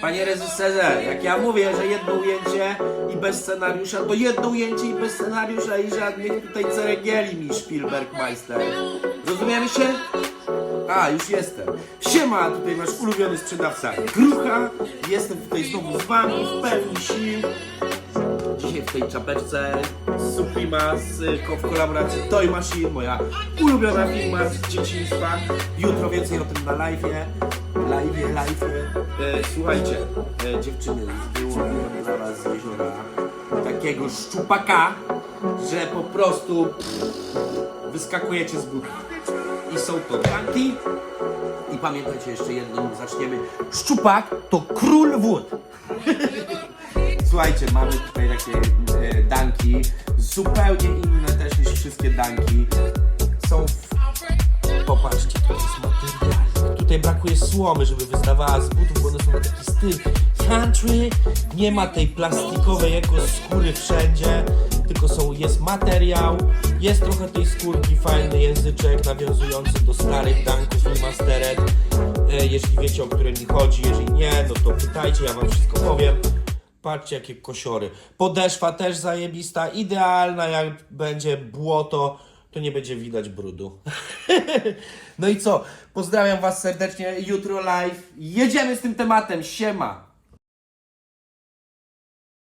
Panie reżyserze, jak ja mówię, że jedno ujęcie i bez scenariusza, to jedno ujęcie i bez scenariusza i żadnych tutaj ceregieli mi Spielberg Meister. Rozumiemy się? A, już jestem. Siema, tutaj wasz ulubiony sprzedawca Grucha. Jestem tutaj znowu z wami w pełni sił. Dzisiaj w tej czapeczce z z, w kolaboracji Toy Machine, moja ulubiona firma z dzieciństwa. Jutro więcej o tym na live'ie. Live'ie, live'ie. E, słuchajcie, e, dziewczyny, wyłowiłem dla was z jeziora takiego szczupaka, że po prostu wyskakujecie z butów. I są to tanki. I pamiętajcie jeszcze jedno, zaczniemy. Szczupak to król wód. Słuchajcie, mamy tutaj takie e, danki, zupełnie inne też niż wszystkie danki. Są w... Popatrzcie, to jest. Tutaj brakuje słomy, żeby wyzdawała z butów, bo one są na taki styl country. Nie ma tej plastikowej jako skóry wszędzie, tylko są, jest materiał, jest trochę tej skórki, fajny języczek nawiązujący do starych danków remastered. E, Jeśli wiecie o które mi chodzi, jeżeli nie, no to pytajcie, ja wam wszystko powiem. Patrzcie jakie kosiory. Podeszwa też zajebista, idealna jak będzie błoto, to nie będzie widać brudu. no i co? Pozdrawiam was serdecznie, jutro live. Jedziemy z tym tematem, siema!